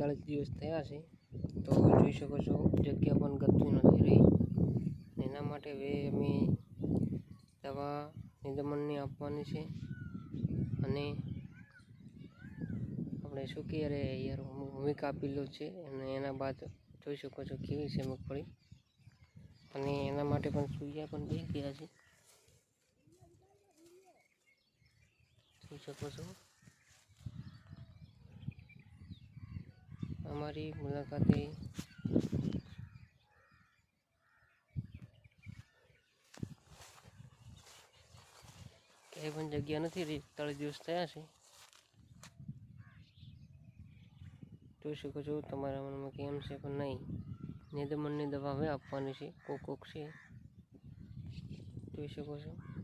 એકતાળીસ દિવસ થયા છે, તો જોઈ શકો છો, જગ્યા પણ ગમતી નથી રહી. એના માટે હવે અમે દવા નિંદમણની આપવાની છે અને આપણે શું કહીએ, અરે યાર ભૂમિ કાપેલો છે અને એના બાદ જોઈ શકો છો કેવી છે મગફળી. અને એના માટે પણ સૂર્યા પણ બે ગયા છે. જોઈ શકો છો. અમારી મુલાકાતે ક્યાંય પણ જગ્યા નથી રહી, ત્રણ દિવસ થયા છે. જોઈ શકો છો તમારા મનમાં કેમ છે પણ નહીં. નેદમનની દવા હવે આપવાની છે, કોક કોક છે. જોઈ શકો છો.